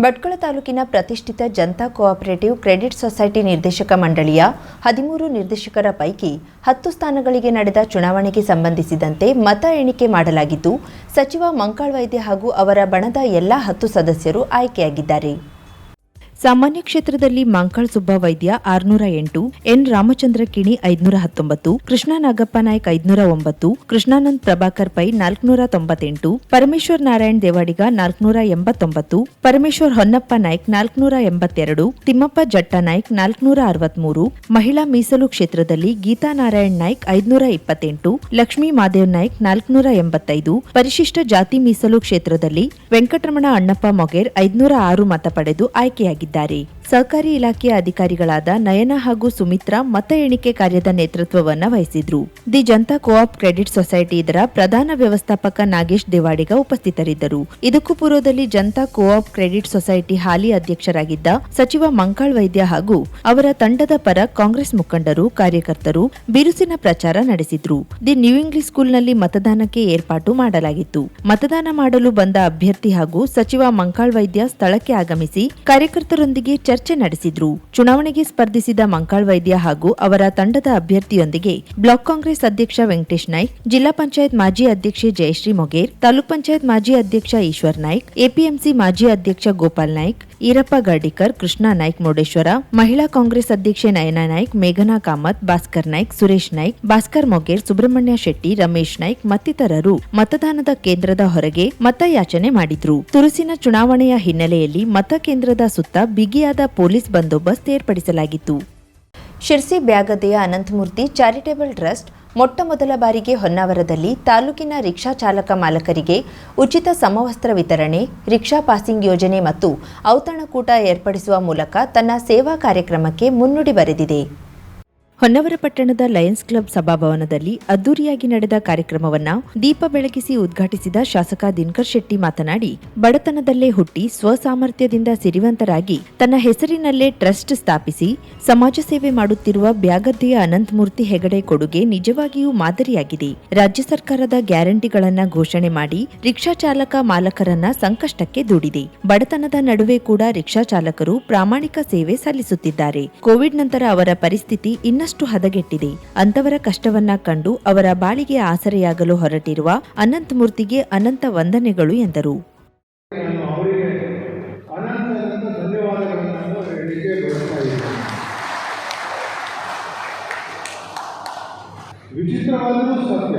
ಭಟ್ಕಳ ತಾಲೂಕಿನ ಪ್ರತಿಷ್ಠಿತ Janata cooperative credit society ನಿರ್ದೇಶಕ ಮಂಡಳಿಯ ಹದಿಮೂರು ನಿರ್ದೇಶಕರ ಪೈಕಿ ಹತ್ತು ಸ್ಥಾನಗಳಿಗೆ ನಡೆದ ಚುನಾವಣೆಗೆ ಸಂಬಂಧಿಸಿದಂತೆ ಮತ ಎಣಿಕೆ ಮಾಡಲಾಗಿದ್ದು, ಸಚಿವ ಮಂಕಾಳ್ ವೈದ್ಯ ಹಾಗೂ ಅವರ ಬಣದ ಎಲ್ಲಾ ಹತ್ತು ಸದಸ್ಯರು ಆಯ್ಕೆಯಾಗಿದ್ದಾರೆ. ಸಾಮಾನ್ಯ ಕ್ಷೇತ್ರದಲ್ಲಿ ಮಾಂಕಾಳ್ ಸುಬ್ಬ ವೈದ್ಯ ಆರುನೂರ ಎಂಟು, ಎನ್ ರಾಮಚಂದ್ರ ಕಿಣಿ ಐದ್ನೂರ ಹತ್ತೊಂಬತ್ತು, ಕೃಷ್ಣ ನಾಗಪ್ಪ ನಾಯ್ಕ್ ಐದುನೂರ ಒಂಬತ್ತು, ಕೃಷ್ಣಾನಂದ್ ಪ್ರಭಾಕರ್ ಪೈ ನಾಲ್ಕುನೂರ ತೊಂಬತ್ತೆಂಟು, ಪರಮೇಶ್ವರ್ ನಾರಾಯಣ್ ದೇವಾಡಿಗ ನಾಲ್ಕುನೂರ ಎಂಬತ್ತೊಂಬತ್ತು, ಪರಮೇಶ್ವರ್ ಹೊನ್ನಪ್ಪ ನಾಯ್ಕ್ ನಾಲ್ಕುನೂರ ಎಂಬತ್ತೆರಡು, ತಿಮ್ಮಪ್ಪ ಜಟ್ಟ ನಾಯ್ಕ್ ನಾಲ್ಕುನೂರ ಅರವತ್ಮೂರು, ಮಹಿಳಾ ಮೀಸಲು ಕ್ಷೇತ್ರದಲ್ಲಿ ಗೀತಾ ನಾರಾಯಣ್ ನಾಯ್ಕ್ ಐದುನೂರ ಇಪ್ಪತ್ತೆಂಟು, ಲಕ್ಷ್ಮೀ ಮಾದೇವ್ ನಾಯ್ಕ್ ನಾಲ್ಕುನೂರ ಎಂಬತ್ತೈದು, ಪರಿಶಿಷ್ಟ ಜಾತಿ ಮೀಸಲು ಕ್ಷೇತ್ರದಲ್ಲಿ ವೆಂಕಟರಮಣ ಅಣ್ಣಪ್ಪ ಮೊಗೇರ್ ಐದ್ನೂರ ಆರು ಮತ ಪಡೆದು ಆಯ್ಕೆಯಾಗಿದ್ದಾರೆ. ಸಹಕಾರಿ ಇಲಾಖೆಯ ಅಧಿಕಾರಿಗಳಾದ ನಯನ ಹಾಗೂ ಸುಮಿತ್ರಾ ಮತ ಎಣಿಕೆ ಕಾರ್ಯದ ನೇತೃತ್ವವನ್ನು ವಹಿಸಿದ್ರು. The Janata co-op credit society ಇದರ ಪ್ರಧಾನ ವ್ಯವಸ್ಥಾಪಕ ನಾಗೇಶ್ ದೇವಾಡಿಗ ಉಪಸ್ಥಿತರಿದ್ದರು. ಇದಕ್ಕೂ ಪೂರ್ವದಲ್ಲಿ ಜನತಾ ಕೋಆಪ್ ಕ್ರೆಡಿಟ್ ಸೊಸೈಟಿ ಹಾಲಿ ಅಧ್ಯಕ್ಷರಾಗಿದ್ದ ಸಚಿವ ಮಂಕಾಳ್ ವೈದ್ಯ ಹಾಗೂ ಅವರ ತಂಡದ ಪರ ಕಾಂಗ್ರೆಸ್ ಮುಖಂಡರು, ಕಾರ್ಯಕರ್ತರು ಬಿರುಸಿನ ಪ್ರಚಾರ ನಡೆಸಿದ್ರು. ದಿ ನ್ಯೂ ಇಂಗ್ಲಿಷ್ ಸ್ಕೂಲ್ನಲ್ಲಿ ಮತದಾನಕ್ಕೆ ಏರ್ಪಾಟು ಮಾಡಲಾಗಿತ್ತು. ಮತದಾನ ಮಾಡಲು ಬಂದ ಅಭ್ಯರ್ಥಿ ಹಾಗೂ ಸಚಿವ ಮಂಕಾಳ್ ವೈದ್ಯ ಸ್ಥಳಕ್ಕೆ ಆಗಮಿಸಿ ಕಾರ್ಯಕರ್ತರೊಂದಿಗೆ ಚರ್ಚೆ ನಡೆಸಿದ್ರು. ಚುನಾವಣೆಗೆ ಸ್ಪರ್ಧಿಸಿದ ಮಂಕಾಳ್ ವೈದ್ಯ ಹಾಗೂ ಅವರ ತಂಡದ ಅಭ್ಯರ್ಥಿಯೊಂದಿಗೆ ಬ್ಲಾಕ್ ಕಾಂಗ್ರೆಸ್ ಅಧ್ಯಕ್ಷ ವೆಂಕಟೇಶ್ ನಾಯ್ಕ್, ಜಿಲ್ಲಾ ಪಂಚಾಯತ್ ಮಾಜಿ ಅಧ್ಯಕ್ಷೆ ಜಯಶ್ರೀ ಮೊಗೇರ್, ತಾಲೂಕ್ ಪಂಚಾಯತ್ ಮಾಜಿ ಅಧ್ಯಕ್ಷ ಈಶ್ವರ್ ನಾಯ್ಕ್, ಎಪಿಎಂಸಿ ಮಾಜಿ ಅಧ್ಯಕ್ಷ ಗೋಪಾಲ್ ನಾಯ್ಕ್, ಈರಪ್ಪ ಗಾಡಿಕರ್ ಕೃಷ್ಣ ನಾಯ್ಕ್ ಮುರುಡೇಶ್ವರ, ಮಹಿಳಾ ಕಾಂಗ್ರೆಸ್ ಅಧ್ಯಕ್ಷೆ ನಯನ ನಾಯ್ಕ್, ಮೇಘನಾ ಕಾಮತ್, ಭಾಸ್ಕರ್ ನಾಯ್ಕ್, ಸುರೇಶ್ ನಾಯ್ಕ್, ಭಾಸ್ಕರ್ ಮೊಗೇರ್, ಸುಬ್ರಹ್ಮಣ್ಯ ಶೆಟ್ಟಿ, ರಮೇಶ್ ನಾಯ್ಕ್ ಮತ್ತಿತರರು ಮತದಾನದ ಕೇಂದ್ರದ ಹೊರಗೆ ಮತಯಾಚನೆ ಮಾಡಿದ್ರು. ತುರುಸಿನ ಚುನಾವಣೆಯ ಹಿನ್ನೆಲೆಯಲ್ಲಿ ಮತಕೇಂದ್ರದ ಸುತ್ತ ಬಿಗಿಯಾದ ಪೊಲೀಸ್ ಬಂದೋಬಸ್ತ್ ಏರ್ಪಡಿಸಲಾಗಿತ್ತು. ಶಿರ್ಸಿ ಬ್ಯಾಗದೆಯ ಅನಂತಮೂರ್ತಿ ಚಾರಿಟೇಬಲ್ ಟ್ರಸ್ಟ್ ಮೊಟ್ಟ ಮೊದಲ ಬಾರಿಗೆ ಹೊನ್ನಾವರದಲ್ಲಿ ತಾಲೂಕಿನ ರಿಕ್ಷಾ ಚಾಲಕ ಮಾಲಕರಿಗೆ ಉಚಿತ ಸಮವಸ್ತ್ರ ವಿತರಣೆ, ರಿಕ್ಷಾ ಪಾಸಿಂಗ್ ಯೋಜನೆ ಮತ್ತು ಔತಣಕೂಟ ಏರ್ಪಡಿಸುವ ಮೂಲಕ ತನ್ನ ಸೇವಾ ಕಾರ್ಯಕ್ರಮಕ್ಕೆ ಮುನ್ನುಡಿ ಬರೆದಿದೆ. ಹೊನ್ನವರ ಪಟ್ಟಣದ ಲಯನ್ಸ್ ಕ್ಲಬ್ ಸಭಾಭವನದಲ್ಲಿ ಅದ್ದೂರಿಯಾಗಿ ನಡೆದ ಕಾರ್ಯಕ್ರಮವನ್ನ ದೀಪ ಬೆಳಗಿಸಿ ಉದ್ಘಾಟಿಸಿದ ಶಾಸಕ ದಿನಕರ್ ಶೆಟ್ಟಿ ಮಾತನಾಡಿ, ಬಡತನದಲ್ಲೇ ಹುಟ್ಟಿ ಸ್ವಸಾಮರ್ಥ್ಯದಿಂದ ಸಿರಿವಂತರಾಗಿ ತನ್ನ ಹೆಸರಿನಲ್ಲೇ ಟ್ರಸ್ಟ್ ಸ್ಥಾಪಿಸಿ ಸಮಾಜ ಸೇವೆ ಮಾಡುತ್ತಿರುವ ಬ್ಯಾಗದ್ದೆಯ ಅನಂತಮೂರ್ತಿ ಹೆಗಡೆ ಕೊಡುಗೆ ನಿಜವಾಗಿಯೂ ಮಾದರಿಯಾಗಿದೆ. ರಾಜ್ಯ ಸರ್ಕಾರದ ಗ್ಯಾರಂಟಿಗಳನ್ನ ಘೋಷಣೆ ಮಾಡಿ ರಿಕ್ಷಾ ಚಾಲಕ ಮಾಲಕರನ್ನ ಸಂಕಷ್ಟಕ್ಕೆ ದೂಡಿದೆ. ಬಡತನದ ನಡುವೆ ಕೂಡ ರಿಕ್ಷಾ ಚಾಲಕರು ಪ್ರಾಮಾಣಿಕ ಸೇವೆ ಸಲ್ಲಿಸುತ್ತಿದ್ದಾರೆ. ಕೋವಿಡ್ ನಂತರ ಅವರ ಪರಿಸ್ಥಿತಿ ಇನ್ನಷ್ಟು ಹದಗೆಟ್ಟಿದೆ. ಅಂತವರ ಕಷ್ಟವನ್ನ ಕಂಡು ಅವರ ಬಾಳಿಗೆ ಆಸರೆಯಾಗಲು ಹೊರಟಿರುವ ಅನಂತಮೂರ್ತಿಗೆ ಅನಂತ ವಂದನೆಗಳು ಎಂದರು. ವಿಚಿತ್ರವಾದರೂ ಸತ್ಯ.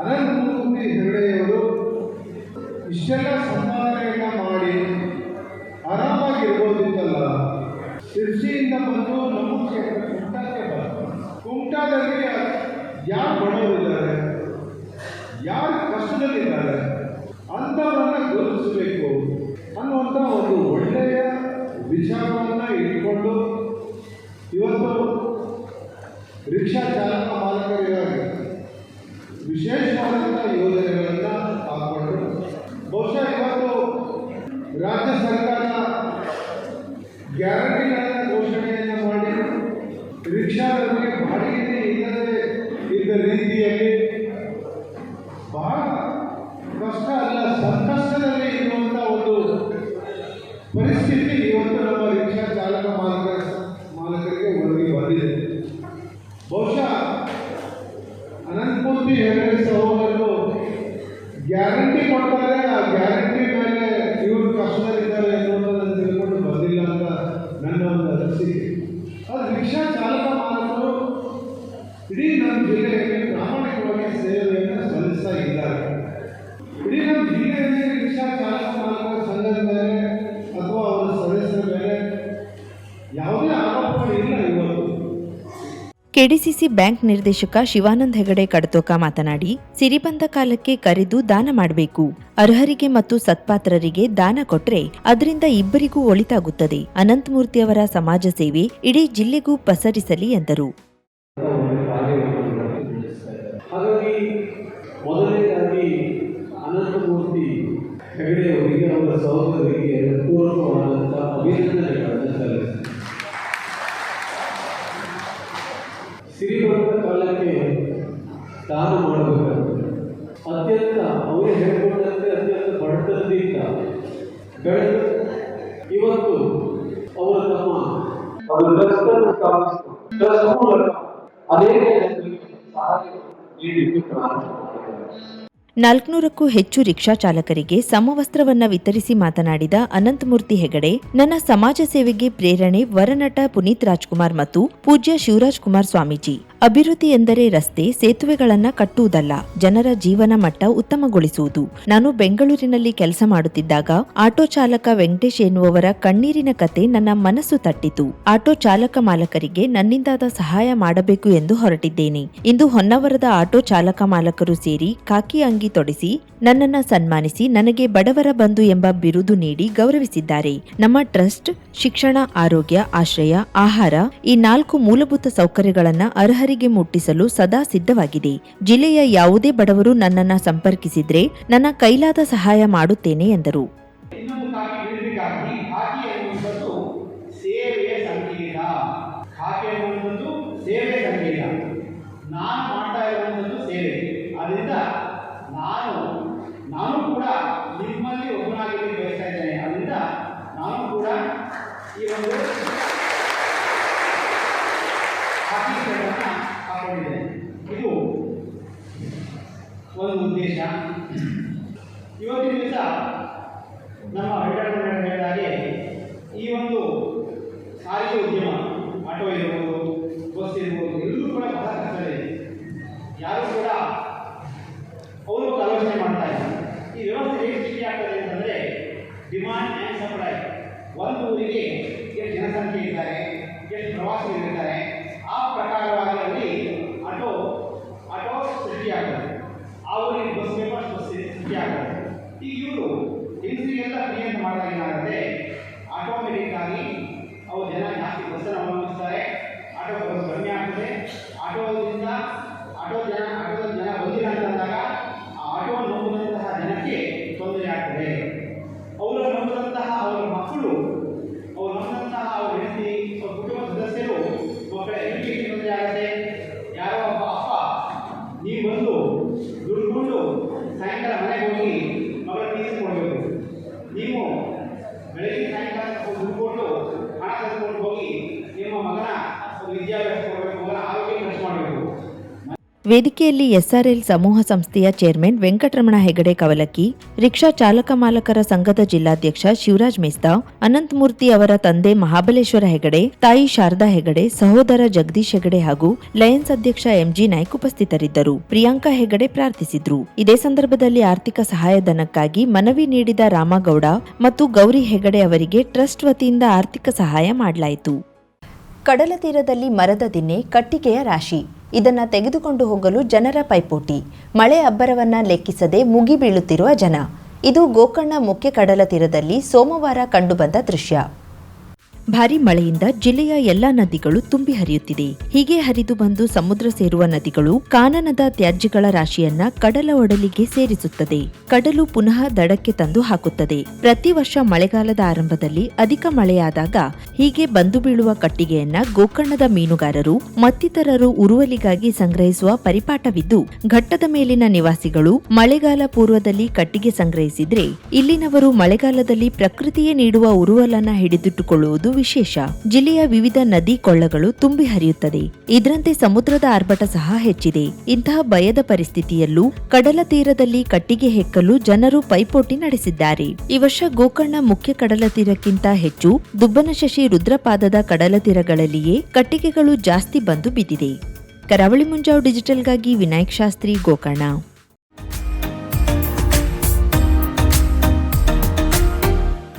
ಅನಂತಮೂರ್ತಿ ಹೆಗಡೆಯವರು ಇಷ್ಟೆಲ್ಲ ಸಂಪಾದನೆಯನ್ನ ಮಾಡಿ ಆರಾಮಾಗಿರ್ಬೋದಿತ್ತಲ್ಲ ಶಿರ್ಸಿಯಿಂದ ಬಂದು ನಮ್ಮ ಕ್ಷೇತ್ರ ಕುಮಟಾಕ್ಕೆ ಬಂದು, ಕುಮಟಾದಲ್ಲಿ ಯಾರು ಬಡವರಿದ್ದಾರೆ? ಯಾರು ಕಷ್ಟದಲ್ಲಿದ್ದಾರೆ? ಅಂಥವರನ್ನ ಗುರುತಿಸಬೇಕು. ಅನ್ನುವಂಥ ಒಂದು ಒಳ್ಳೆಯ ವಿಚಾರವನ್ನು ಇಟ್ಕೊಂಡು ಇವತ್ತು ರಿಕ್ಷಾ ಚಾಲಕ ಮಾಲಕರಿಗಾಗಿ ವಿಶೇಷವಾದಂಥ ಯೋಜನೆಗಳನ್ನು ಹಾಕ್ಕೊಂಡು ಬಹುಶಃ ಇವತ್ತು ರಾಜ್ಯ ಸರ್ಕಾರ ಗ್ಯಾರಂಟಿಗಳನ್ನು ಘೋಷಣೆಯನ್ನು ಮಾಡಿ ರಿಕ್ಷಾದವರಿಗೆ ಬಾಡಿಗೆ ಇಲ್ಲದೆ ಇದ್ದ ರೀತಿಯಲ್ಲಿ ಬಹಳ ಕಷ್ಟ ಅಲ್ಲ ಸಂಕಷ್ಟದಲ್ಲಿ ಇರುವಂಥ ಒಂದು ಪರಿಸ್ಥಿತಿ ಇವತ್ತು ನಮ್ಮ ರಿಕ್ಷಾ ಚಾಲಕ ಮಾಲಕ ಮಾಲಕರಿಗೆ ಒದಗಿ ಬಂದಿದೆ ಬಹುಶಃ ಅನಂತಮೂರ್ತಿ ಹೆಗಡೆ ಸಹೋದರರು ಗ್ಯಾರಂಟಿ ಕೊಡ್ತಾರೆ ಆ ಗ್ಯಾರಂಟಿ ಮೇಲೆ ಇವರು ಕಷ್ಟದಲ್ಲಿದ್ದಾರೆ ಅನ್ನೋದನ್ನು ತಿಳ್ಕೊಂಡು ಬಂದಿಲ್ಲ ಅಂತ ನನ್ನ ಒಂದು ಅನಿಸಿಕೆ ಅದು ರಿಕ್ಷಾ ಚಾಲಕ ಮಾಲಕರು ಇಡೀ ನಮ್ಮ ಜಿಲ್ಲೆಯಲ್ಲಿ ಪ್ರಾಮಾಣಿಕವಾಗಿ ಸೇವೆಯನ್ನು ಸಲ್ಲಿಸ್ತಾ ಇದ್ದಾರೆ ಇಡೀ ನಮ್ಮ ಜಿಲ್ಲೆಯಲ್ಲಿ ರಿಕ್ಷಾ ಚಾಲಕ ಮಾಲಕರ ಸಂಘದ ಮೇಲೆ ಅಥವಾ ಅವರ ಸದಸ್ಯರ ಮೇಲೆ ಯಾವುದೇ ಆರೋಪಗಳು ಇಲ್ಲ ಇವತ್ತು ಕೆಡಿಸಿಸಿ ಬ್ಯಾಂಕ್ ನಿರ್ದೇಶಕ ಶಿವಾನಂದ್ ಹೆಗಡೆ ಕಡತೋಕ ಮಾತನಾಡಿ, ಸಿರಿಬಂದ ಕಾಲಕ್ಕೆ ಕರೆದು ದಾನ ಮಾಡಬೇಕು. ಅರ್ಹರಿಗೆ ಮತ್ತು ಸತ್ಪಾತ್ರರಿಗೆ ದಾನ ಕೊಟ್ರೆ ಅದರಿಂದ ಇಬ್ಬರಿಗೂ ಒಳಿತಾಗುತ್ತದೆ. ಅನಂತಮೂರ್ತಿಯವರ ಸಮಾಜ ಸೇವೆ ಇಡೀ ಜಿಲ್ಲೆಗೂ ಪಸರಿಸಲಿ ಎಂದರು. ಮಾಡಬೇಕಾಗುತ್ತೆ ಅತ್ಯಂತ ಅವರೇ ಹೇಳ್ಕೊಂಡಂತೆ ಅತ್ಯಂತ ಬಡತನದಿಂದ ಬೆಳೆದ ಇವತ್ತು ಅವರು ತಮ್ಮ ಅವರು ಟ್ರಸ್ಟ್ ಮೂಲಕ ಅನೇಕ ಜನರಿಗೆ ಸಹಾಯ ನೀಡಲಿಕ್ಕೆ ಪ್ರಾರಂಭ ಮಾಡಿದ್ದಾರೆ ನಾಲ್ಕುನೂರಕ್ಕೂ ಹೆಚ್ಚು ರಿಕ್ಷಾ ಚಾಲಕರಿಗೆ ಸಮವಸ್ತ್ರವನ್ನ ವಿತರಿಸಿ ಮಾತನಾಡಿದ ಅನಂತಮೂರ್ತಿ ಹೆಗಡೆ ನನ್ನ ಸಮಾಜ ಸೇವೆಗೆ ಪ್ರೇರಣೆ ವರನಟ ಪುನೀತ್ ರಾಜ್ಕುಮಾರ್ ಮತ್ತು ಪೂಜ್ಯ ಶಿವರಾಜ್ ಕುಮಾರ್ ಸ್ವಾಮೀಜಿ. ಅಭಿವೃದ್ಧಿ ಎಂದರೆ ರಸ್ತೆ, ಸೇತುವೆಗಳನ್ನು ಕಟ್ಟುವುದಲ್ಲ, ಜನರ ಜೀವನ ಮಟ್ಟ ಉತ್ತಮಗೊಳಿಸುವುದು. ನಾನು ಬೆಂಗಳೂರಿನಲ್ಲಿ ಕೆಲಸ ಮಾಡುತ್ತಿದ್ದಾಗ ಆಟೋ ಚಾಲಕ ವೆಂಕಟೇಶ್ ಎನ್ನುವವರ ಕಣ್ಣೀರಿನ ಕತೆ ನನ್ನ ಮನಸ್ಸು ತಟ್ಟಿತು. ಆಟೋ ಚಾಲಕ ಮಾಲಕರಿಗೆ ನನ್ನಿಂದಾದ ಸಹಾಯ ಮಾಡಬೇಕು ಎಂದು ಹೊರಟಿದ್ದೇನೆ. ಇಂದು ಹೊನ್ನವರದ ಆಟೋ ಚಾಲಕ ಮಾಲಕರು ಸೇರಿ ಖಾಕಿ ಅಂಗಿ ತೊಡಿಸಿ, ನನ್ನನ್ನ ಸನ್ಮಾನಿಸಿ ನನಗೆ ಬಡವರ ಬಂಧು ಎಂಬ ಬಿರುದು ನೀಡಿ ಗೌರವಿಸಿದ್ದಾರೆ. ನಮ್ಮ ಟ್ರಸ್ಟ್, ಶಿಕ್ಷಣ, ಆರೋಗ್ಯ, ಆಶ್ರಯ, ಆಹಾರ ಈ ನಾಲ್ಕು ಮೂಲಭೂತ ಸೌಕರ್ಯಗಳನ್ನು ಅರ್ಹರಿಗೆ ಮುಟ್ಟಿಸಲು ಸದಾ ಸಿದ್ಧವಾಗಿದೆ. ಜಿಲ್ಲೆಯ ಯಾವುದೇ ಬಡವರು ನನ್ನನ್ನು ಸಂಪರ್ಕಿಸಿದ್ರೆ ನನ್ನ ಕೈಲಾದ ಸಹಾಯ ಮಾಡುತ್ತೇನೆ ಎಂದರು. ಸೇವೆಯ ನಾನು ಮಾಡ್ತಾ ಇರುವಂಥದ್ದು ಸೇವೆ. ಅದರಿಂದ ನಾನು ವೇದಿಕೆಯಲ್ಲಿ ಎಸ್ಆರ್ಎಲ್ ಸಮೂಹ ಸಂಸ್ಥೆಯ ಚೇರ್ಮನ್ ವೆಂಕಟರಮಣ ಹೆಗಡೆ ಕವಲಕ್ಕಿ, ರಿಕ್ಷಾ ಚಾಲಕ ಮಾಲಕರ ಸಂಘದ ಜಿಲ್ಲಾಧ್ಯಕ್ಷ ಶಿವರಾಜ್ ಮೆಸ್ತಾ, ಅನಂತಮೂರ್ತಿ ಅವರ ತಂದೆ ಮಹಾಬಲೇಶ್ವರ ಹೆಗಡೆ, ತಾಯಿ ಶಾರದಾ ಹೆಗಡೆ, ಸಹೋದರ ಜಗದೀಶ್ ಹೆಗಡೆ ಹಾಗೂ ಲಯನ್ಸ್ ಅಧ್ಯಕ್ಷ ಎಂಜಿ ನಾಯ್ಕ ಉಪಸ್ಥಿತರಿದ್ದರು. ಪ್ರಿಯಾಂಕಾ ಹೆಗಡೆ ಪ್ರಾರ್ಥಿಸಿದ್ರು. ಇದೇ ಸಂದರ್ಭದಲ್ಲಿ ಆರ್ಥಿಕ ಸಹಾಯಧನಕ್ಕಾಗಿ ಮನವಿ ನೀಡಿದ ರಾಮಗೌಡ ಮತ್ತು ಗೌರಿ ಹೆಗಡೆ ಅವರಿಗೆ ಟ್ರಸ್ಟ್ ವತಿಯಿಂದ ಆರ್ಥಿಕ ಸಹಾಯ ಮಾಡಲಾಯಿತು. ಕಡಲ ತೀರದಲ್ಲಿ ಮರದ ದಿನ್ನೆ ಕಟ್ಟಿಗೆಯ ರಾಶಿ. ಇದನ್ನ ತೆಗೆದುಕೊಂಡು ಹೋಗಲು ಜನರ ಪೈಪೋಟಿ. ಮಳೆ ಅಬ್ಬರವನ್ನ ಲೆಕ್ಕಿಸದೆ ಮುಗಿ ಬೀಳುತ್ತಿರುವ ಜನ. ಇದು ಗೋಕರ್ಣ ಮುಖ್ಯ ಕಡಲ ತೀರದಲ್ಲಿ ಸೋಮವಾರ ಕಂಡುಬಂದ ದೃಶ್ಯ. ಭಾರಿ ಮಳೆಯಿಂದ ಜಿಲ್ಲೆಯ ಎಲ್ಲಾ ನದಿಗಳು ತುಂಬಿ ಹರಿಯುತ್ತಿದೆ. ಹೀಗೆ ಹರಿದು ಬಂದು ಸಮುದ್ರ ಸೇರುವ ನದಿಗಳು ಕಾನನದ ತ್ಯಾಜ್ಯಗಳ ರಾಶಿಯನ್ನ ಕಡಲ ಒಡಲಿಗೆ ಸೇರಿಸುತ್ತದೆ. ಕಡಲು ಪುನಃ ದಡಕ್ಕೆ ತಂದು ಹಾಕುತ್ತದೆ. ಪ್ರತಿ ವರ್ಷ ಮಳೆಗಾಲದ ಆರಂಭದಲ್ಲಿ ಅಧಿಕ ಮಳೆಯಾದಾಗ ಹೀಗೆ ಬಂದು ಬೀಳುವ ಕಟ್ಟಿಗೆಯನ್ನ ಗೋಕರ್ಣದ ಮೀನುಗಾರರು, ಮತ್ತಿತರರು ಉರುವಲಿಗಾಗಿ ಸಂಗ್ರಹಿಸುವ ಪರಿಪಾಠವಿದ್ದು, ಘಟ್ಟದ ಮೇಲಿನ ನಿವಾಸಿಗಳು ಮಳೆಗಾಲ ಪೂರ್ವದಲ್ಲಿ ಕಟ್ಟಿಗೆ ಸಂಗ್ರಹಿಸಿದ್ರೆ ಇಲ್ಲಿನವರು ಮಳೆಗಾಲದಲ್ಲಿ ಪ್ರಕೃತಿಯೇ ನೀಡುವ ಉರುವಲನ್ನ ಹಿಡಿದಿಟ್ಟುಕೊಳ್ಳುವುದು ವಿಶೇಷ. ಜಿಲ್ಲೆಯ ವಿವಿಧ ನದಿ ಕೊಳ್ಳಗಳು ತುಂಬಿ ಹರಿಯುತ್ತದೆ. ಇದರಂತೆ ಸಮುದ್ರದ ಆರ್ಭಟ ಸಹ ಹೆಚ್ಚಿದೆ. ಇಂತಹ ಭಯದ ಪರಿಸ್ಥಿತಿಯಲ್ಲೂ ಕಡಲ ತೀರದಲ್ಲಿ ಕಟ್ಟಿಗೆ ಹೆಕ್ಕಲು ಜನರು ಪೈಪೋಟಿ ನಡೆಸಿದ್ದಾರೆ. ಈ ವರ್ಷ ಗೋಕರ್ಣ ಮುಖ್ಯ ಕಡಲ ತೀರಕ್ಕಿಂತ ಹೆಚ್ಚು ದುಬ್ಬನಶಶಿ ರುದ್ರಪಾದದ ಕಡಲ ತೀರಗಳಲ್ಲಿಯೇ ಕಟ್ಟಿಗೆಗಳು ಜಾಸ್ತಿ ಬಂದು ಬಿದ್ದಿದೆ. ಕರಾವಳಿ ಮುಂಜಾವು ಡಿಜಿಟಲ್ಗಾಗಿ ವಿನಾಯಕ್ ಶಾಸ್ತ್ರಿ, ಗೋಕರ್ಣ.